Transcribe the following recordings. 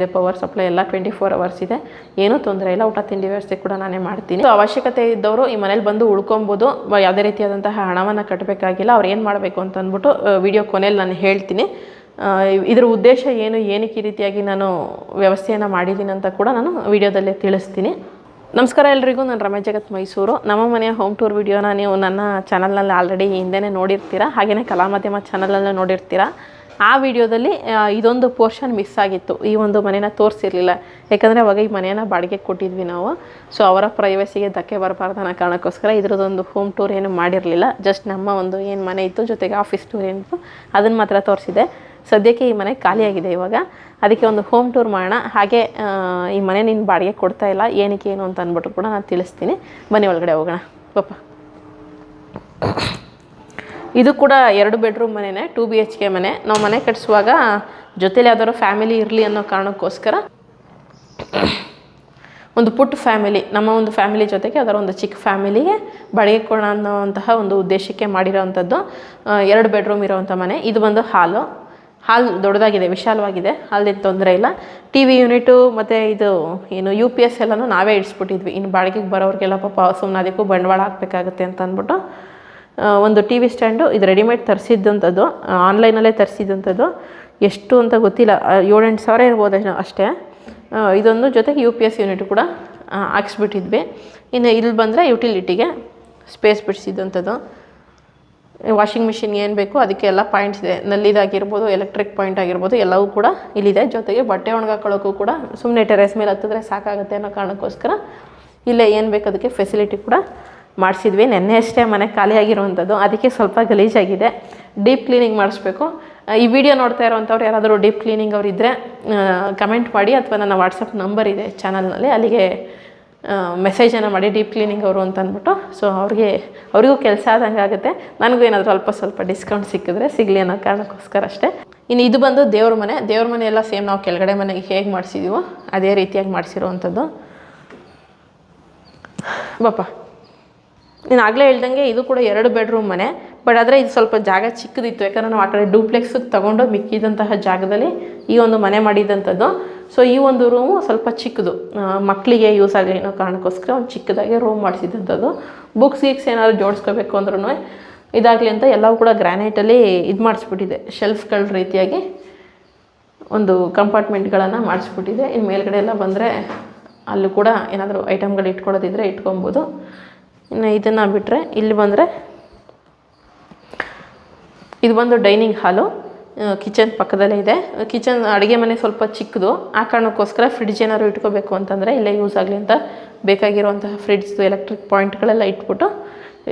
ಇದೆ power supply ಎಲ್ಲ twenty four hours ಇದೆ. ಏನೂ ತೊಂದರೆ ಇಲ್ಲ, ಊಟ, ತಿಂಡಿ ವ್ಯವಸ್ಥೆ ಕೂಡ ನಾನೇ ಮಾಡ್ತೀನಿ. ಸೊ ಅವಶ್ಯಕತೆ ಇದ್ದವರು ಈ ಮನೇಲಿ ಬಂದು ಉಳ್ಕೊಬೋದು. ಯಾವುದೇ ರೀತಿಯಾದಂತಹ ಹಣವನ್ನು ಕಟ್ಟಬೇಕಾಗಿಲ್ಲ ಅವ್ರು ಏನು ಮಾಡಬೇಕು ಅಂತ ಅಂದ್ಬಿಟ್ಟು ವಿಡಿಯೋ ಕೊನೆಯಲ್ಲಿ ನಾನು ಹೇಳ್ತೀನಿ. ಇದರ ಉದ್ದೇಶ ಏನು, ಏನಕ್ಕೆ ಈ ರೀತಿಯಾಗಿ ನಾನು ವ್ಯವಸ್ಥೆಯನ್ನು ಮಾಡಿದ್ದೀನಿ ಅಂತ ಕೂಡ ನಾನು ವಿಡಿಯೋದಲ್ಲೇ ತಿಳಿಸ್ತೀನಿ. ನಮಸ್ಕಾರ ಎಲ್ರಿಗೂ, ನಾನು ರಮೇಶ್ ಜಗತ್ ಮೈಸೂರು. ನಮ್ಮ ಮನೆಯ ಹೋಮ್ ಟೂರ್ ವಿಡಿಯೋನ ನೀವು ನನ್ನ ಚಾನಲ್ನಲ್ಲಿ ಆಲ್ರೆಡಿ ಹಿಂದೆನೇ ನೋಡಿರ್ತೀರಾ. ಹಾಗೆಯೇ ಕಲಾ ಮಾಧ್ಯಮ ಚಾನಲಲ್ಲೂ ನೋಡಿರ್ತೀರಾ. ಆ ವಿಡಿಯೋದಲ್ಲಿ ಇದೊಂದು ಪೋರ್ಷನ್ ಮಿಸ್ ಆಗಿತ್ತು. ಈ ಒಂದು ಮನೇನ ತೋರಿಸಿರಲಿಲ್ಲ. ಯಾಕಂದರೆ ಅವಾಗ ಈ ಮನೆಯನ್ನು ಬಾಡಿಗೆ ಕೊಟ್ಟಿದ್ವಿ ನಾವು. ಸೊ ಅವರ ಪ್ರೈವಸಿಗೆ ಧಕ್ಕೆ ಬರಬಾರ್ದು ಅನ್ನೋ ಕಾರಣಕ್ಕೋಸ್ಕರ ಇದ್ರದ್ದೊಂದು ಹೋಮ್ ಟೂರ್ ಏನು ಮಾಡಿರಲಿಲ್ಲ. ಜಸ್ಟ್ ನಮ್ಮ ಒಂದು ಏನು ಮನೆ ಇತ್ತು, ಜೊತೆಗೆ ಆಫೀಸ್ ಟೂರ್ ಏನಿತ್ತು ಅದನ್ನು ಮಾತ್ರ ತೋರಿಸಿದೆ ಸದ್ಯಕ್ಕೆ ಈ ಮನೆ ಖಾಲಿಯಾಗಿದೆ ಇವಾಗ. ಅದಕ್ಕೆ ಒಂದು ಹೋಮ್ ಟೂರ್ ಮಾಡೋಣ. ಹಾಗೆ ಈ ಮನೆ ನೀನು ಬಾಡಿಗೆ ಕೊಡ್ತಾ ಇಲ್ಲ, ಏನಕ್ಕೆ ಏನು ಅಂತ ಅಂದ್ಬಿಟ್ಟು ಕೂಡ ನಾನು ತಿಳಿಸ್ತೀನಿ. ಬನ್ನಿ ಒಳಗಡೆ ಹೋಗೋಣ. ಪಾಪ ಇದು ಕೂಡ ಎರಡು ಬೆಡ್ರೂಮ್ ಮನೆನೇ ಟು ಬಿ ಎಚ್ ಕೆ ಮನೆ. ನಾವು ಮನೆ ಕಟ್ಟಿಸುವಾಗ ಜೊತೇಲಿ ಯಾವ್ದಾದ್ರು ಫ್ಯಾಮಿಲಿ ಇರಲಿ ಅನ್ನೋ ಕಾರಣಕ್ಕೋಸ್ಕರ ಒಂದು ಪುಟ್ಟ ಫ್ಯಾಮಿಲಿ ನಮ್ಮ ಒಂದು ಫ್ಯಾಮಿಲಿ ಜೊತೆಗೆ ಅದರ ಒಂದು ಚಿಕ್ಕ ಫ್ಯಾಮಿಲಿಗೆ ಬಾಡಿಗೆ ಕೊಡೋಣ ಅನ್ನೋವಂತಹ ಒಂದು ಉದ್ದೇಶಕ್ಕೆ ಮಾಡಿರೋವಂಥದ್ದು ಎರಡು ಬೆಡ್ರೂಮ್ ಇರೋವಂಥ ಮನೆ. ಇದು ಬಂದು ಹಾಲು ಹಾಲ್ ದೊಡ್ಡದಾಗಿದೆ, ವಿಶಾಲವಾಗಿದೆ. ಅಲ್ಲೇನು ತೊಂದರೆ ಇಲ್ಲ. ಟಿ ವಿ ಯೂನಿಟು ಮತ್ತು ಇದು ಏನು ಯು ಪಿ ಎಸ್ ಎಲ್ಲನೂ ನಾವೇ ಇಡಿಸ್ಬಿಟ್ಟಿದ್ವಿ. ಇನ್ನು ಬಾಡಿಗೆಗೆ ಬರೋರಿಗೆಲ್ಲ ಪಾಪ ಸುಮ್ಮನೆ ಅದಕ್ಕೂ ಬಂಡವಾಳ ಹಾಕಬೇಕಾಗುತ್ತೆ ಅಂತ ಅಂದ್ಬಿಟ್ಟು ಒಂದು ಟಿ ವಿ ಸ್ಟ್ಯಾಂಡು ಇದು ರೆಡಿಮೇಡ್ ತರಿಸಿದ್ದಂಥದ್ದು ಆನ್ಲೈನಲ್ಲೇ ತರಿಸಿದ್ದಂಥದ್ದು ಎಷ್ಟು ಅಂತ ಗೊತ್ತಿಲ್ಲ ಏಳೆಂಟು ಸಾವಿರ ಇರ್ಬೋದು ಅಷ್ಟೇ. ಇದೊಂದು ಜೊತೆಗೆ ಯು ಪಿ ಎಸ್ ಯೂನಿಟ್ ಕೂಡ ಹಾಕ್ಸ್ಬಿಟ್ಟಿದ್ವಿ. ಇನ್ನು ಇಲ್ಲಿ ಬಂದರೆ ಯುಟಿಲಿಟಿಗೆ ಸ್ಪೇಸ್ ಬಿಡಿಸಿದ್ದಂಥದ್ದು ವಾಷಿಂಗ್ ಮಿಷಿನ್ ಏನು ಬೇಕು, ಅದಕ್ಕೆ ಎಲ್ಲ ಪಾಯಿಂಟ್ಸ್ ಇದೆ. ನಲ್ಲಿದಾಗಿರ್ಬೋದು ಎಲೆಕ್ಟ್ರಿಕ್ ಪಾಯಿಂಟ್ ಆಗಿರ್ಬೋದು, ಎಲ್ಲವೂ ಕೂಡ ಇಲ್ಲಿದೆ. ಜೊತೆಗೆ ಬಟ್ಟೆ ಒಣಗಾಕೊಳ್ಳೋಕ್ಕೂ ಕೂಡ ಸುಮ್ಮನೆ ಟೆರೆಸ್ ಮೇಲೆ ಹತ್ತಿದ್ರೆ ಸಾಕಾಗುತ್ತೆ ಅನ್ನೋ ಕಾರಣಕ್ಕೋಸ್ಕರ ಇಲ್ಲೇ ಏನು ಬೇಕು ಅದಕ್ಕೆ ಫೆಸಿಲಿಟಿ ಕೂಡ ಮಾಡಿಸಿದ್ವಿ. ನೆನ್ನೆ ಅಷ್ಟೇ ಮನೆ ಖಾಲಿಯಾಗಿರುವಂಥದ್ದು ಅದಕ್ಕೆ ಸ್ವಲ್ಪ ಗಲೀಜಾಗಿದೆ. ಡೀಪ್ ಕ್ಲೀನಿಂಗ್ ಮಾಡಿಸ್ಬೇಕು. ಈ ವಿಡಿಯೋ ನೋಡ್ತಾ ಇರುವಂಥವ್ರು ಯಾರಾದರೂ ಡೀಪ್ ಕ್ಲೀನಿಂಗ್ ಅವ್ರು ಇದ್ದರೆ ಕಮೆಂಟ್ ಮಾಡಿ ಅಥವಾ ನನ್ನ ವಾಟ್ಸಪ್ ನಂಬರ್ ಇದೆ ಚಾನಲ್ನಲ್ಲಿ. ಅಲ್ಲಿಗೆ ಮೆಸೇಜನ್ನು ಮಾಡಿ ಡೀಪ್ ಕ್ಲೀನಿಂಗ್ ಅವರು ಅಂತ ಅಂದ್ಬಿಟ್ಟು ಸೊ, ಅವ್ರಿಗೆ, ಅವರಿಗೂ ಕೆಲಸ ಆದಂಗೆ ಆಗುತ್ತೆ. ನನಗೂ ಏನಾದರೂ ಅಲ್ಪ ಸ್ವಲ್ಪ ಡಿಸ್ಕೌಂಟ್ ಸಿಕ್ಕಿದ್ರೆ ಸಿಗಲಿ ಅನ್ನೋ ಕಾರಣಕ್ಕೋಸ್ಕರ ಅಷ್ಟೇ. ಇನ್ನು ಇದು ಬಂದು ದೇವ್ರ ಮನೆ. ದೇವ್ರ ಮನೆ ಎಲ್ಲ ಸೇಮ್ ನಾವು ಕೆಳಗಡೆ ಮನೆಗೆ ಹೇಗೆ ಮಾಡಿಸಿದೀವೋ, ಅದೇ ರೀತಿಯಾಗಿ ಮಾಡಿಸಿರುವಂಥದ್ದು. ಬಾಪ ನೀನು ಆಗಲೇ ಹೇಳ್ದಂಗೆ ಇದು ಕೂಡ ಎರಡು ಬೆಡ್ರೂಮ್ ಮನೆ ಬಟ್ ಆದರೆ ಇದು ಸ್ವಲ್ಪ ಜಾಗ ಚಿಕ್ಕದಿತ್ತು. ಯಾಕಂದರೆ ನಾವು ಆ ಕಡೆ ಡೂಪ್ಲೆಕ್ಸಿಗೆ ತೊಗೊಂಡು ಮಿಕ್ಕಿದಂತಹ ಜಾಗದಲ್ಲಿ ಈ ಒಂದು ಮನೆ ಮಾಡಿದಂಥದ್ದು. ಸೊ ಈ ಒಂದು ರೂಮು ಸ್ವಲ್ಪ ಚಿಕ್ಕದು. ಮಕ್ಕಳಿಗೆ ಯೂಸ್ ಆಗಲಿ ಅನ್ನೋ ಕಾರಣಕ್ಕೋಸ್ಕರ ಒಂದು ಚಿಕ್ಕದಾಗಿ ರೂಮ್ ಮಾಡಿಸಿದಂಥದ್ದು. ಬುಕ್ಸ್ ಗೀಕ್ಸ್ ಏನಾದ್ರು ಜೋಡಿಸ್ಕೋಬೇಕು ಅಂದ್ರೂ ಇದಾಗಲಿ ಅಂತ ಎಲ್ಲವೂ ಕೂಡ ಗ್ರ್ಯಾನೈಟಲ್ಲಿ ಇದು ಮಾಡಿಸ್ಬಿಟ್ಟಿದೆ. ಶೆಲ್ಫ್ಗಳ ರೀತಿಯಾಗಿ ಒಂದು ಕಂಪಾರ್ಟ್ಮೆಂಟ್ಗಳನ್ನು ಮಾಡಿಸ್ಬಿಟ್ಟಿದೆ. ಇನ್ನು ಮೇಲ್ಗಡೆ ಎಲ್ಲ ಬಂದರೆ ಅಲ್ಲೂ ಕೂಡ ಏನಾದರೂ ಐಟಮ್ಗಳು ಇಟ್ಕೊಳ್ಳೋದಿದ್ರೆ ಇಟ್ಕೊಬೋದು. ಇದನ್ನು ಬಿಟ್ಟರೆ ಇಲ್ಲಿ ಬಂದರೆ ಇದು ಬಂದು ಡೈನಿಂಗ್ ಹಾಲು ಕಿಚನ್ ಪಕ್ಕದಲ್ಲೇ ಇದೆ. ಕಿಚನ್ ಅಡುಗೆ ಮನೆ ಸ್ವಲ್ಪ ಚಿಕ್ಕದು. ಆ ಕಾರಣಕ್ಕೋಸ್ಕರ ಫ್ರಿಡ್ಜ್ ಏನಾದ್ರು ಇಟ್ಕೋಬೇಕು ಅಂತಂದರೆ ಇಲ್ಲೇ ಯೂಸ್ ಆಗಲಿ ಅಂತ ಬೇಕಾಗಿರುವಂತಹ ಫ್ರಿಡ್ಜ್ದು ಎಲೆಕ್ಟ್ರಿಕ್ ಪಾಯಿಂಟ್ಗಳೆಲ್ಲ ಇಟ್ಬಿಟ್ಟು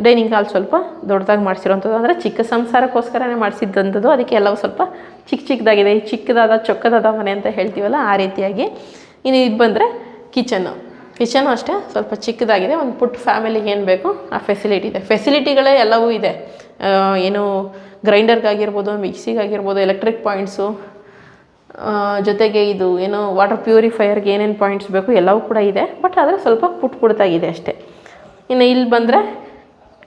ಡೈನಿಂಗ್ ಹಾಲ್ ಸ್ವಲ್ಪ ದೊಡ್ಡದಾಗಿ ಮಾಡಿಸಿರುವಂಥದ್ದು. ಅಂದರೆ ಚಿಕ್ಕ ಸಂಸಾರಕ್ಕೋಸ್ಕರನೇ ಮಾಡಿಸಿದ್ದಂಥದ್ದು. ಅದಕ್ಕೆ ಎಲ್ಲವೂ ಸ್ವಲ್ಪ ಚಿಕ್ಕ ಚಿಕ್ಕದಾಗಿದೆ. ಈ ಚಿಕ್ಕದಾದ, ಚೊಕ್ಕದಾದ ಮನೆ ಅಂತ ಹೇಳ್ತೀವಲ್ಲ, ಆ ರೀತಿಯಾಗಿ. ಇನ್ನು ಇದು ಬಂದರೆ ಕಿಚನ್ನು ಕಿಚನು ಅಷ್ಟೇ, ಸ್ವಲ್ಪ ಚಿಕ್ಕದಾಗಿದೆ, ಒಂದು ಪುಟ್ಟ ಫ್ಯಾಮಿಲಿಗೆ ಏನು ಬೇಕು, ಆ ಫೆಸಿಲಿಟಿ ಇದೆ. ಫೆಸಿಲಿಟಿಗಳೇ ಎಲ್ಲವೂ ಇದೆ. ಏನು ಗ್ರೈಂಡರ್ಗಾಗಿರ್ಬೋದು, ಮಿಕ್ಸಿಗಾಗಿರ್ಬೋದು ಎಲೆಕ್ಟ್ರಿಕ್ ಪಾಯಿಂಟ್ಸು ಜೊತೆಗೆ ಇದು, ಏನು ವಾಟರ್ ಪ್ಯೂರಿಫೈಯರ್ಗೆ ಏನೇನು ಪಾಯಿಂಟ್ಸ್ ಬೇಕು, ಎಲ್ಲವೂ ಕೂಡ ಇದೆ. ಬಟ್ ಆದರೆ ಸ್ವಲ್ಪ ಪುಟ್ ಪುಟ್ಟಾಗಿದೆ ಅಷ್ಟೇ. ಇನ್ನು ಇಲ್ಲಿ ಬಂದರೆ,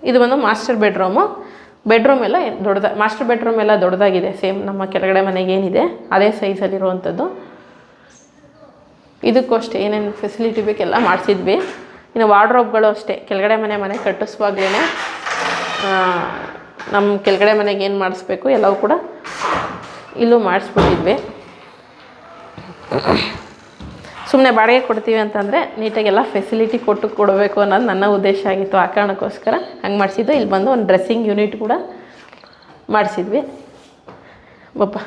ಇದು ಬಂದು ಮಾಸ್ಟರ್ ಬೆಡ್ರೂಮು ಬೆಡ್ರೂಮ್ ಎಲ್ಲ ದೊಡ್ಡದ ಮಾಸ್ಟರ್ ಬೆಡ್ರೂಮ್ ಎಲ್ಲ ದೊಡ್ಡದಾಗಿದೆ ಸೇಮ್ ನಮ್ಮ ಕೆಳಗಡೆ ಮನೆಗೆ ಏನಿದೆ ಅದೇ ಸೈಜಲ್ಲಿರುವಂಥದ್ದು ಇದಕ್ಕೂ ಅಷ್ಟೇ ಏನೇನು ಫೆಸಿಲಿಟಿ ಬೇಕೆಲ್ಲ ಮಾಡಿಸಿದ್ವಿ. ಇನ್ನು ವಾರ್ಡ್ರೋಬ್ಗಳು ಅಷ್ಟೇ. ಕೆಳಗಡೆ ಮನೆ ಮನೆ ಕಟ್ಟಿಸುವಾಗಲೇ ನಮ್ಮ ಕೆಳಗಡೆ ಮನೆಗೆ ಏನು ಮಾಡಿಸ್ಬೇಕು ಎಲ್ಲವೂ ಕೂಡ ಇಲ್ಲೂ ಮಾಡಿಸ್ಬಿಟ್ಟಿದ್ವಿ. ಸುಮ್ಮನೆ ಬಾಡಿಗೆ ಕೊಡ್ತೀವಿ ಅಂತಂದರೆ ನೀಟಾಗೆಲ್ಲ ಫೆಸಿಲಿಟಿ ಕೊಟ್ಟು ಕೊಡಬೇಕು ಅನ್ನೋದು ನನ್ನ ಉದ್ದೇಶ ಆಗಿತ್ತು ಆ ಕಾರಣಕ್ಕೋಸ್ಕರ. ಹಂಗೆ ಮಾಡಿಸಿದ್ದು. ಇಲ್ಲಿ ಬಂದು ಒಂದು ಡ್ರೆಸ್ಸಿಂಗ್ ಯೂನಿಟ್ ಕೂಡ ಮಾಡಿಸಿದ್ವಿ. ಬಪ್ಪ.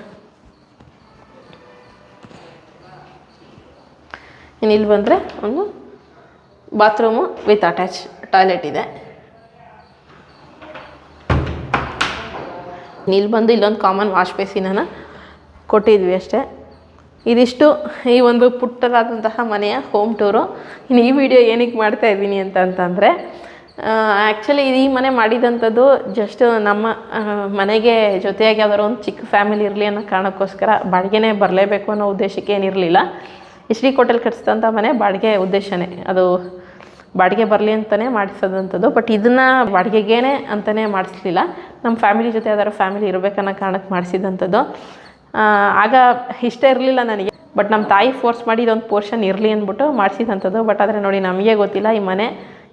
ಇನ್ನು ಇಲ್ಲಿ ಬಂದರೆ ಒಂದು ಬಾತ್ರೂಮು ವಿತ್ ಅಟ್ಯಾಚ್ ಟಾಯ್ಲೆಟ್ ಇದೆ. ಇಲ್ಲಿ ಬಂದು ಇಲ್ಲೊಂದು ಕಾಮನ್ ವಾಶ್ ಬೇಸಿನನ್ನು ಕೊಟ್ಟಿದ್ವಿ ಅಷ್ಟೇ. ಇದಿಷ್ಟು ಈ ಒಂದು ಪುಟ್ಟದಾದಂತಹ ಮನೆಯ ಹೋಮ್ ಟೂರು ಇನ್ನು ಈ ವಿಡಿಯೋ ಏನಕ್ಕೆ ಮಾಡ್ತಾ ಇದ್ದೀನಿ ಅಂತ ಅಂತಂದರೆ ಆ್ಯಕ್ಚುಲಿ ಈ ಮನೆ ಮಾಡಿದಂಥದ್ದು ಜಸ್ಟ್ ನಮ್ಮ ಮನೆಗೆ ಜೊತೆಯಾಗಿ ಯಾವ್ದಾದ್ರು ಒಂದು ಚಿಕ್ಕ ಫ್ಯಾಮಿಲಿ ಇರಲಿ ಅನ್ನೋ ಕಾರಣಕ್ಕೋಸ್ಕರ, ಬಾಡಿಗೆನೇ ಬರಲೇಬೇಕು ಅನ್ನೋ ಉದ್ದೇಶಕ್ಕೆ ಏನಿರಲಿಲ್ಲ. ಎಚ್ ಡಿ ಕೋಟೆಲ್ ಕಟ್ಸಿದಂಥ ಮನೆ ಬಾಡಿಗೆ ಉದ್ದೇಶನೇ. ಅದು ಬಾಡಿಗೆ ಬರಲಿ ಅಂತಲೇ ಮಾಡಿಸೋದಂಥದ್ದು. ಬಟ್ ಇದನ್ನು ಬಾಡಿಗೆಗೇನೆ ಅಂತಲೇ ಮಾಡಿಸ್ಲಿಲ್ಲ. ನಮ್ಮ ಫ್ಯಾಮಿಲಿ ಜೊತೆ ಯಾವ್ದಾದ್ರು ಫ್ಯಾಮಿಲಿ ಇರಬೇಕನ್ನೋ ಕಾರಣಕ್ಕೆ ಮಾಡಿಸಿದಂಥದ್ದು. ಆಗ ಇಷ್ಟ ಇರಲಿಲ್ಲ ನನಗೆ. ಬಟ್ ನಮ್ಮ ತಾಯಿ ಫೋರ್ಸ್ ಮಾಡಿ ಇದೊಂದು ಪೋರ್ಷನ್ ಇರಲಿ ಅಂದ್ಬಿಟ್ಟು ಮಾಡಿಸಿದಂಥದ್ದು. ಬಟ್ ಆದರೆ ನೋಡಿ ನಮಗೆ ಗೊತ್ತಿಲ್ಲ, ಈ ಮನೆ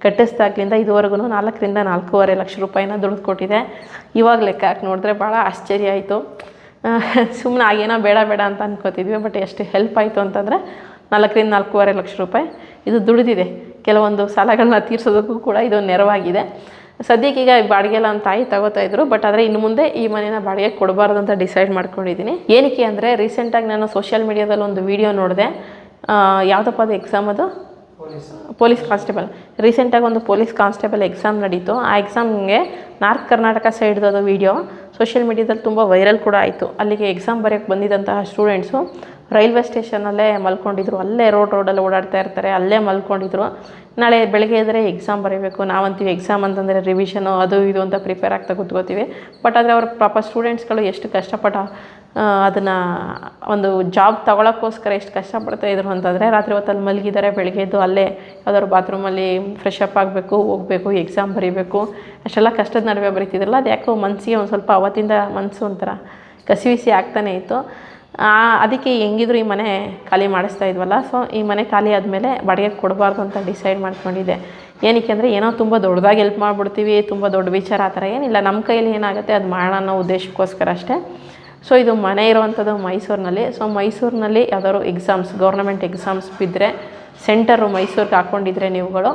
ಕಟ್ಟಿಸ್ದಾಗ್ಲಿಂದ ಇದುವರೆಗೂ ನಾಲ್ಕರಿಂದ ನಾಲ್ಕೂವರೆ ಲಕ್ಷ ರೂಪಾಯಿನ ದುಡ್ದು ಕೊಟ್ಟಿದೆ. ಇವಾಗ ಲೆಕ್ಕ ಹಾಕಿ ನೋಡಿದ್ರೆ ಭಾಳ ಆಶ್ಚರ್ಯ ಆಯಿತು. ಸುಮ್ಮನೆ ಆಗೇನೋ ಬೇಡ ಬೇಡ ಅಂತ ಅನ್ಕೋತಿದ್ವಿ ಬಟ್ ಎಷ್ಟು ಹೆಲ್ಪ್ ಆಯಿತು ಅಂತಂದರೆ ನಾಲ್ಕರಿಂದ ನಾಲ್ಕೂವರೆ ಲಕ್ಷ ರೂಪಾಯಿ. ಇದು ದುಡಿದಿದೆ. ಕೆಲವೊಂದು ಸಾಲಗಳನ್ನ ತೀರ್ಸೋದಕ್ಕೂ ಕೂಡ ಇದು ನೆರವಾಗಿದೆ. ಸದ್ಯಕ್ಕೆ ಈಗ ಬಾಡಿಗೆ ಎಲ್ಲ ನಮ್ಮ ತಾಯಿ ತಗೋತಾ ಇದ್ರು ಬಟ್ ಆದರೆ ಇನ್ನು ಮುಂದೆ ಈ ಮನೇನ ಬಾಡಿಗೆ ಕೊಡಬಾರ್ದು ಅಂತ ಡಿಸೈಡ್ ಮಾಡ್ಕೊಂಡಿದ್ದೀನಿ. ಏನಕ್ಕೆ ಅಂದರೆ ರೀಸೆಂಟಾಗಿ ನಾನು ಸೋಷಿಯಲ್ ಮೀಡಿಯಾದಲ್ಲಿ ಒಂದು ವಿಡಿಯೋ ನೋಡಿದೆ. ಯಾವುದಪ್ಪ ಅದು ಎಕ್ಸಾಮ್ ಅದು? ಪೊಲೀಸ್ ಕಾನ್ಸ್ಟೇಬಲ್ ರೀಸೆಂಟಾಗಿ ಒಂದು ಪೊಲೀಸ್ ಕಾನ್ಸ್ಟೇಬಲ್ ಎಕ್ಸಾಮ್ ನಡೀತು. ಆ ಎಕ್ಸಾಮ್ಗೆ ನಾರ್ತ್ ಕರ್ನಾಟಕ ಸೈಡ್ದು ಅದು ವೀಡಿಯೋ ಸೋಷಿಯಲ್ ಮೀಡ್ಯಾದಲ್ಲಿ ತುಂಬ ವೈರಲ್ ಕೂಡ ಆಯಿತು. ಅಲ್ಲಿಗೆ ಎಕ್ಸಾಮ್ ಬರೆಯೋಕ್ಕೆ ಬಂದಿದ್ದಂತಹ ಸ್ಟೂಡೆಂಟ್ಸು ರೈಲ್ವೆ ಸ್ಟೇಷನಲ್ಲೇ ಮಲ್ಕೊಂಡಿದ್ರು. ಅಲ್ಲೇ ರೋಡ್ ರೋಡಲ್ಲಿ ಓಡಾಡ್ತಾ ಇರ್ತಾರೆ. ಅಲ್ಲೇ ಮಲ್ಕೊಂಡಿದ್ರು. ನಾಳೆ ಬೆಳಗ್ಗೆ ಇದ್ದರೆ ಎಕ್ಸಾಮ್ ಬರೀಬೇಕು. ನಾವಂತೀವಿ ಎಕ್ಸಾಮ್ ಅಂತಂದರೆ ರಿವಿಷನು ಅದು, ಇದು ಅಂತ ಪ್ರಿಪೇರ್ ಆಗ್ತಾ ಕೂತ್ಕೋತೀವಿ. ಬಟ್ ಆದರೆ ಅವ್ರ ಪಾಪ ಸ್ಟೂಡೆಂಟ್ಸ್ಗಳು ಎಷ್ಟು ಕಷ್ಟಪಟ್ಟು ಅದನ್ನು ಒಂದು ಜಾಬ್ ತಗೊಳ್ಳೋಕ್ಕೋಸ್ಕರ ಎಷ್ಟು ಕಷ್ಟಪಡ್ತಾ ಇದ್ರು ಅಂತಂದರೆ ರಾತ್ರಿ ಹೊತ್ತಲ್ಲಿ ಮಲಗಿದ್ದಾರೆ ಬೆಳಗ್ಗೆ ಎದ್ದು ಅಲ್ಲೇ ಯಾವ್ದಾದ್ರು ಬಾತ್ರೂಮಲ್ಲಿ ಫ್ರೆಶ್ ಅಪ್ ಆಗಬೇಕು ಹೋಗಬೇಕು ಎಕ್ಸಾಮ್ ಬರೀಬೇಕು. ಅಷ್ಟೆಲ್ಲ ಕಷ್ಟದ ನಡುವೆ ಬರೀತಿದ್ರಲ್ಲ ಅದು ಯಾಕೋ ಮನಸ್ಸಿಗೆ ಒಂದು ಸ್ವಲ್ಪ ಅವತ್ತಿಂದ ಮನಸ್ಸು ಒಂಥರ ಕಸಿವಿಸಿ ಆಗ್ತಾನೆ ಇತ್ತು. ಆ, ಅದಕ್ಕೆ ಹೆಂಗಿದ್ರು ಈ ಮನೆ ಖಾಲಿ ಮಾಡಿಸ್ತಾ ಇದ್ವಲ್ಲ ಸೊ ಈ ಮನೆ ಖಾಲಿ ಆದಮೇಲೆ ಬಾಡಿಗೆ ಕೊಡಬಾರ್ದು ಅಂತ ಡಿಸೈಡ್ ಮಾಡ್ಕೊಂಡಿದ್ದೆ. ಏನಕ್ಕೆ ಅಂದರೆ ಏನೋ ತುಂಬ ದೊಡ್ಡದಾಗಿ ಹೆಲ್ಪ್ ಮಾಡಿಬಿಡ್ತೀವಿ ತುಂಬ ದೊಡ್ಡ ವಿಚಾರ ಆ ಥರ ಏನಿಲ್ಲ. ನಮ್ಮ ಕೈಯಲ್ಲಿ ಏನಾಗುತ್ತೆ ಅದು ಮಾಡೋಣ ಅನ್ನೋ ಉದ್ದೇಶಕ್ಕೋಸ್ಕರ ಅಷ್ಟೇ. ಸೊ ಇದು ಮನೆ ಇರುವಂಥದ್ದು ಮೈಸೂರಿನಲ್ಲಿ. ಸೊ ಮೈಸೂರಿನಲ್ಲಿ ಯಾವ್ದಾದ್ರು ಎಕ್ಸಾಮ್ಸ್ ಗೌರ್ನಮೆಂಟ್ ಎಕ್ಸಾಮ್ಸ್ ಬಿದ್ದರೆ ಸೆಂಟರು ಮೈಸೂರಿಗೆ ಹಾಕ್ಕೊಂಡಿದ್ರೆ ನೀವುಗಳು.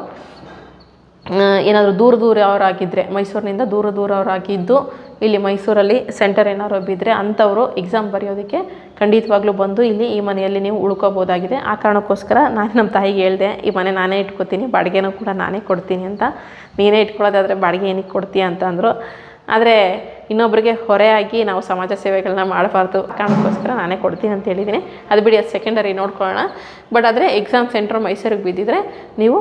ಏನಾದರೂ ದೂರ ದೂರ ಅವರಾಗಿದ್ದರೆ ಮೈಸೂರಿನಿಂದ ದೂರ ದೂರ ಅವರಾಗಿದ್ದು ಇಲ್ಲಿ ಮೈಸೂರಲ್ಲಿ ಸೆಂಟರ್ ಏನಾದ್ರು ಬಿದ್ದರೆ ಅಂಥವರು ಎಕ್ಸಾಮ್ ಬರೆಯೋದಕ್ಕೆ ಖಂಡಿತವಾಗ್ಲೂ ಬಂದು ಇಲ್ಲಿ ಈ ಮನೆಯಲ್ಲಿ ನೀವು ಉಳ್ಕೋಬೋದಾಗಿದೆ. ಆ ಕಾರಣಕ್ಕೋಸ್ಕರ ನಾನು ನಮ್ಮ ತಾಯಿಗೆ ಹೇಳಿದೆ, ಈ ಮನೆ ನಾನೇ ಇಟ್ಕೋತೀನಿ, ಬಾಡಿಗೆನೂ ಕೂಡ ನಾನೇ ಕೊಡ್ತೀನಿ ಅಂತ. ನೀನೇ ಇಟ್ಕೊಳ್ಳೋದಾದರೆ ಬಾಡಿಗೆ ಏನಕ್ಕೆ ಕೊಡ್ತೀಯ ಅಂತ ಅಂದರು. ಆದರೆ ಇನ್ನೊಬ್ಬರಿಗೆ ಹೊರೆಯಾಗಿ ನಾವು ಸಮಾಜ ಸೇವೆಗಳನ್ನ ಮಾಡಬಾರ್ದು. ಕಾರಣಕ್ಕೋಸ್ಕರ ನಾನೇ ಕೊಡ್ತೀನಿ ಅಂತ ಹೇಳಿದ್ದೀನಿ. ಅದು ಬಿಡಿ, ಅದು ಸೆಕೆಂಡರಿ ನೋಡ್ಕೊಳ್ಳೋಣ. ಬಟ್ ಆದರೆ ಎಕ್ಸಾಮ್ ಸೆಂಟ್ರ್ ಮೈಸೂರಿಗೆ ಬಿದ್ದಿದ್ರೆ ನೀವು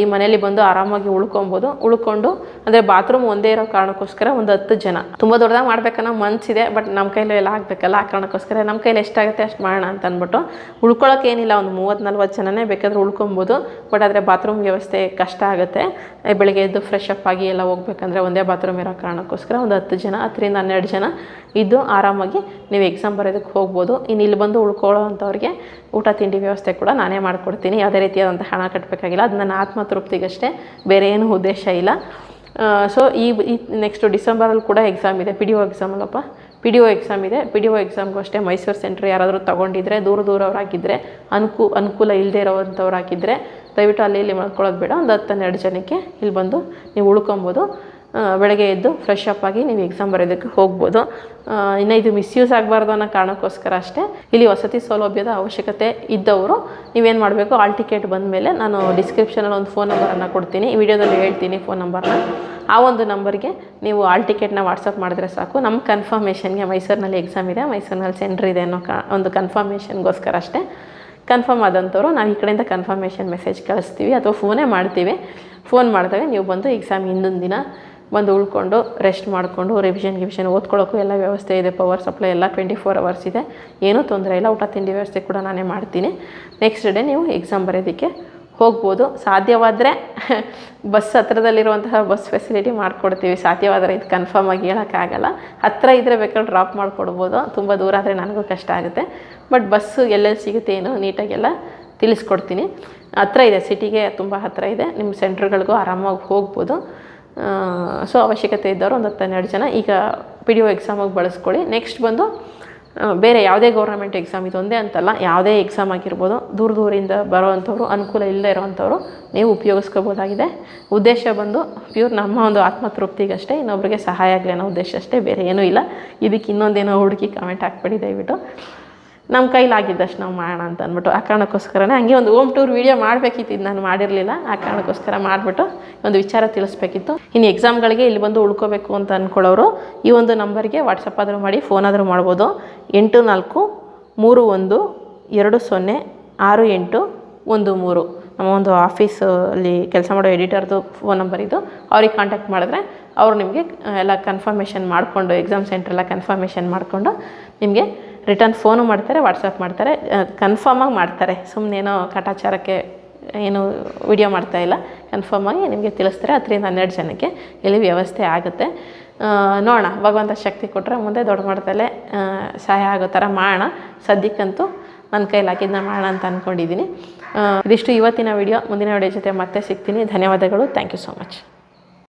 ಈ ಮನೆಯಲ್ಲಿ ಬಂದು ಆರಾಮಾಗಿ ಉಳ್ಕೊಬೋದು. ಉಳ್ಕೊಂಡು, ಅಂದರೆ ಬಾತ್ರೂಮ್ ಒಂದೇ ಇರೋ ಕಾರಣಕ್ಕೋಸ್ಕರ ಒಂದು ಹತ್ತು ಜನ. ತುಂಬ ದೊಡ್ಡದಾಗಿ ಮಾಡ್ಬೇಕನ್ನೋ ಮನಸ್ಸಿದೆ ಬಟ್ ನಮ್ಮ ಕೈಲಿ ಎಲ್ಲ ಆಗಬೇಕಲ್ಲ ಆ ಕಾರಣಕ್ಕೋಸ್ಕರ. ನಮ್ಮ ಕೈಲಿ ಎಷ್ಟಾಗುತ್ತೆ ಅಷ್ಟು ಮಾಡೋಣ ಅಂತ ಅಂದ್ಬಿಟ್ಟು ಉಳ್ಕೊಳ್ಳೋಕೆ ಏನಿಲ್ಲ, ಒಂದು ಮೂವತ್ತು ನಲ್ವತ್ತು ಜನನೇ ಬೇಕಾದ್ರೆ ಉಳ್ಕೊಬೋದು ಬಟ್ ಆದರೆ ಬಾತ್ರೂಮ್ ವ್ಯವಸ್ಥೆ ಕಷ್ಟ ಆಗುತ್ತೆ. ಬೆಳಗ್ಗೆ ಎದ್ದು ಫ್ರೆಶ್ ಅಪ್ ಆಗಿ ಎಲ್ಲ ಹೋಗ್ಬೇಕಂದ್ರೆ ಒಂದೇ ಬಾತ್ರೂಮ್ ಇರೋ ಕಾರಣಕ್ಕೋಸ್ಕರ ಒಂದು ಹತ್ತು ಜನ, ಹತ್ತರಿಂದ ಹನ್ನೆರಡು ಜನ ಇದ್ದು ಆರಾಮಾಗಿ ನೀವು ಎಕ್ಸಾಮ್ ಬರೋದಕ್ಕೆ ಹೋಗ್ಬೋದು. ಇನ್ನು ಇಲ್ಲಿ ಬಂದು ಉಳ್ಕೊಳ್ಳೋ ಅಂಥವ್ರಿಗೆ ಊಟ, ತಿಂಡಿ ವ್ಯವಸ್ಥೆ ಕೂಡ ನಾನೇ ಮಾಡಿಕೊಡ್ತೀನಿ. ಯಾವುದೇ ರೀತಿಯಾದಂಥ ಹಣ ಕಟ್ಟಬೇಕಾಗಿಲ್ಲ ಅದನ್ನ ನನ್ನ ಆತ್ಮತೃಪ್ತಿಗಷ್ಟೇ ಬೇರೆ ಏನು ಉದ್ದೇಶ ಇಲ್ಲ. ಸೊ ಈ ನೆಕ್ಸ್ಟು ಡಿಸೆಂಬರಲ್ಲಿ ಕೂಡ ಎಕ್ಸಾಮ್ ಇದೆ ಪಿ ಡಿ ಒ ಎಕ್ಸಾಮ್ ಅಲ್ಲಪ್ಪ. ಪಿ ಡಿ ಒ ಎಕ್ಸಾಮ್ ಇದೆ. ಪಿ ಡಿ ಒ ಎಕ್ಸಾಮ್ಗೂ ಅಷ್ಟೇ ಮೈಸೂರು ಸೆಂಟ್ರ್ ಯಾರಾದರೂ ತೊಗೊಂಡಿದ್ರೆ, ದೂರ ದೂರವರಾಗಿದ್ದರೆ ಅನುಕೂ, ಅನುಕೂಲ ಇಲ್ಲದೆ ಇರೋವಂಥವ್ರಾಗಿದ್ದರೆ ದಯವಿಟ್ಟು ಅಲ್ಲಿ ಇಲ್ಲಿ ಮಾಡ್ಕೊಳ್ಳೋದು ಬೇಡ. ಒಂದು ಹತ್ತು ಹನ್ನೆರಡು ಜನಕ್ಕೆ ಇಲ್ಲಿ ಬಂದು ನೀವು ಉಳ್ಕೊಬೋದು. ಬೆಳಗ್ಗೆ ಎದ್ದು ಫ್ರೆಶ್ ಅಪ್ ಆಗಿ ನೀವು ಎಕ್ಸಾಮ್ ಬರೋದಕ್ಕೆ ಹೋಗ್ಬೋದು. ಇನ್ನು ಇದು ಮಿಸ್ಯೂಸ್ ಆಗಬಾರ್ದು ಅನ್ನೋ ಕಾರಣಕ್ಕೋಸ್ಕರ ಅಷ್ಟೇ, ಇಲ್ಲಿ ವಸತಿ ಸೌಲಭ್ಯದ ಅವಶ್ಯಕತೆ ಇದ್ದವರು ನೀವೇನು ಮಾಡಬೇಕು ಆಲ್ ಟಿಕೆಟ್ ಬಂದಮೇಲೆ ನಾನು ಡಿಸ್ಕ್ರಿಪ್ಷನಲ್ಲಿ ಒಂದು ಫೋನ್ ನಂಬರನ್ನು ಕೊಡ್ತೀನಿ. ವಿಡಿಯೋದಲ್ಲಿ ಹೇಳ್ತೀನಿ ಫೋನ್ ನಂಬರ್ನ ಆ ಒಂದು ನಂಬರ್ಗೆ ನೀವು ಆಲ್ ಟಿಕೆಟ್ನ ವಾಟ್ಸಪ್ ಮಾಡಿದ್ರೆ ಸಾಕು. ನಮ್ಮ ಕನ್ಫರ್ಮೇಷನ್ಗೆ ಮೈಸೂರಿನಲ್ಲಿ ಎಕ್ಸಾಮ್ ಇದೆ, ಮೈಸೂರಿನಲ್ಲಿ ಸೆಂಟ್ರ್ ಇದೆ ಅನ್ನೋ ಕಾ, ಒಂದು ಕನ್ಫರ್ಮೇಷನ್ಗೋಸ್ಕರ ಅಷ್ಟೇ. ಕನ್ಫರ್ಮ್ ಆದಂಥವ್ರು ನಾವು ಈ ಕಡೆಯಿಂದ ಕನ್ಫರ್ಮೇಷನ್ ಮೆಸೇಜ್ ಕಳಿಸ್ತೀವಿ ಅಥವಾ ಫೋನೇ ಮಾಡ್ತೀವಿ. ಫೋನ್ ಮಾಡಿದಾಗ ನೀವು ಬಂದು ಎಕ್ಸಾಮ್ ಹಿಂದಿನ ದಿನ ಬಂದು ಉಳ್ಕೊಂಡು ರೆಸ್ಟ್ ಮಾಡಿಕೊಂಡು ರಿವಿಷನ್ ಗಿವಿಷನ್ ಓದ್ಕೊಳ್ಳೋಕ್ಕೂ ಎಲ್ಲ ವ್ಯವಸ್ಥೆ ಇದೆ. ಪವರ್ ಸಪ್ಲೈ ಎಲ್ಲ ಟ್ವೆಂಟಿ ಫೋರ್ ಅವರ್ಸ್ ಇದೆ. ಏನೂ ತೊಂದರೆ ಇಲ್ಲ. ಊಟ, ತಿಂಡಿ ವ್ಯವಸ್ಥೆ ಕೂಡ ನಾನೇ ಮಾಡ್ತೀನಿ. ನೆಕ್ಸ್ಟ್ ಡೇ ನೀವು ಎಕ್ಸಾಮ್ ಬರೆಯೋದಕ್ಕೆ ಹೋಗ್ಬೋದು. ಸಾಧ್ಯವಾದರೆ ಬಸ್ ಹತ್ರದಲ್ಲಿರುವಂತಹ ಬಸ್ ಫೆಸಿಲಿಟಿ ಮಾಡಿಕೊಡ್ತೀವಿ. ಸಾಧ್ಯವಾದರೆ ಇದು ಕನ್ಫರ್ಮ್ ಆಗಿ ಹೇಳೋಕ್ಕಾಗಲ್ಲ. ಹತ್ತಿರ ಇದ್ದರೆ ಬೇಕಾದ್ರೆ ಡ್ರಾಪ್ ಮಾಡಿಕೊಡ್ಬೋದು. ತುಂಬ ದೂರ ಆದರೆ ನನಗೂ ಕಷ್ಟ ಆಗುತ್ತೆ. ಬಟ್ ಬಸ್ಸು ಎಲ್ಲೆಲ್ಲಿ ಸಿಗುತ್ತೆ ಏನು ನೀಟಾಗೆಲ್ಲ ತಿಳಿಸ್ಕೊಡ್ತೀನಿ. ಹತ್ರ ಇದೆ. ಸಿಟಿಗೆ ತುಂಬ ಹತ್ತಿರ ಇದೆ. ನಿಮ್ಮ ಸೆಂಟ್ರ್ಗಳಿಗೂ ಆರಾಮಾಗಿ ಹೋಗ್ಬೋದು. ಸೊ ಅವಶ್ಯಕತೆ ಇದ್ದವರು ಒಂದು ಹತ್ತು ಹನ್ನೆರಡು ಜನ. ಈಗ ಪಿ ಡಿ ಒ ಎಕ್ಸಾಮಾಗಿ ಬಳಸ್ಕೊಳ್ಳಿ. ನೆಕ್ಸ್ಟ್ ಬಂದು ಬೇರೆ ಯಾವುದೇ ಗೌರ್ಮೆಂಟ್ ಎಕ್ಸಾಮ್ ಇದೊಂದೇ ಅಂತಲ್ಲ, ಯಾವುದೇ ಎಕ್ಸಾಮ್ ಆಗಿರ್ಬೋದು, ದೂರ ದೂರಿಂದ ಬರೋವಂಥವ್ರು, ಅನುಕೂಲ ಇಲ್ಲದೆ ಇರೋವಂಥವ್ರು, ನೀವು ಉಪಯೋಗಿಸ್ಕೋಬೋದಾಗಿದೆ. ಉದ್ದೇಶ ಬಂದು ಪ್ಯೂರ್ ನಮ್ಮ ಒಂದು ಆತ್ಮತೃಪ್ತಿಗಷ್ಟೇ, ಇನ್ನೊಬ್ರಿಗೆ ಸಹಾಯ ಆಗಲಿ ಅನ್ನೋ ಉದ್ದೇಶ ಅಷ್ಟೇ, ಬೇರೆ ಏನೂ ಇಲ್ಲ. ಇದಕ್ಕೆ ಇನ್ನೊಂದೇನೋ ಹುಡುಕಿ ಕಮೆಂಟ್ ಹಾಕ್ಬೇಡಿ ದಯವಿಟ್ಟು. ನಮ್ಮ ಕೈಲಾಗಿದ್ದಷ್ಟು ನಾವು ಮಾಡೋಣ ಅಂತ ಅಂದ್ಬಿಟ್ಟು ಆ ಕಾರಣಕ್ಕೋಸ್ಕರನೇ ಹಂಗೆ ಒಂದು ಓಮ್ ಟೂರ್ ವೀಡಿಯೋ ಮಾಡಬೇಕಿತ್ತು ನಾನು ಮಾಡಿರಲಿಲ್ಲ. ಆ ಕಾರಣಕ್ಕೋಸ್ಕರ ಮಾಡಿಬಿಟ್ಟು ಒಂದು ವಿಚಾರ ತಿಳಿಸ್ಬೇಕಿತ್ತು. ಇನ್ನು ಎಕ್ಸಾಮ್ಗಳಿಗೆ ಇಲ್ಲಿ ಬಂದು ಉಳ್ಕೋಬೇಕು ಅಂತ ಅಂದ್ಕೊಳ್ಳೋರು ಈ ಒಂದು ನಂಬರ್ಗೆ ವಾಟ್ಸಪ್ ಆದರೂ ಮಾಡಿ, ಫೋನ್ ಆದರೂ ಮಾಡ್ಬೋದು. ಎಂಟು ನಾಲ್ಕು ಮೂರು ಒಂದು ಎರಡು ಸೊನ್ನೆ ಆರು ಎಂಟು ಒಂದು ಮೂರು. ನಮ್ಮ ಒಂದು ಆಫೀಸಲ್ಲಿ ಕೆಲಸ ಮಾಡೋ ಎಡಿಟರ್ದು ಫೋನ್ ನಂಬರ್ ಇದು. ಅವ್ರಿಗೆ ಕಾಂಟ್ಯಾಕ್ಟ್ ಮಾಡಿದ್ರೆ ಅವರು ನಿಮಗೆ ಎಲ್ಲ ಕನ್ಫರ್ಮೇಷನ್ ಮಾಡಿಕೊಂಡು ಎಕ್ಸಾಮ್ ಸೆಂಟ್ರೆಲ್ಲ ಕನ್ಫರ್ಮೇಷನ್ ಮಾಡಿಕೊಂಡು ನಿಮಗೆ ರಿಟರ್ನ್ ಫೋನು ಮಾಡ್ತಾರೆ, ವಾಟ್ಸಪ್ ಮಾಡ್ತಾರೆ ಕನ್ಫರ್ಮಾಗಿ ಮಾಡ್ತಾರೆ. ಸುಮ್ಮನೇನೋ ಕಟಾಚಾರಕ್ಕೆ ಏನು ವಿಡಿಯೋ ಮಾಡ್ತಾ ಇಲ್ಲ ಕನ್ಫರ್ಮಾಗಿ ನಿಮಗೆ ತಿಳಿಸ್ತಾರೆ. ಹತ್ತರಿಂದ ಹನ್ನೆರಡು ಜನಕ್ಕೆ ಇಲ್ಲಿ ವ್ಯವಸ್ಥೆ ಆಗುತ್ತೆ. ನೋಡೋಣ, ಭಗವಂತ ಶಕ್ತಿ ಕೊಟ್ಟರೆ ಮುಂದೆ ದೊಡ್ಡ ಮಟ್ಟದಲ್ಲೇ ಸಹಾಯ ಆಗೋ ಥರ ಮಾಡೋಣ. ಸದ್ಯಕ್ಕಂತೂ ನನ್ನ ಕೈಲಿ ಹಾಕಿದ್ದನ್ನ ಮಾಡೋಣ ಅಂತ ಅಂದ್ಕೊಂಡಿದ್ದೀನಿ ಇದಿಷ್ಟು ಇವತ್ತಿನ ವಿಡಿಯೋ ಮುಂದಿನ ವಿಡಿಯೋ ಜೊತೆ ಮತ್ತೆ ಸಿಗ್ತೀನಿ. ಧನ್ಯವಾದಗಳು. Thank you so much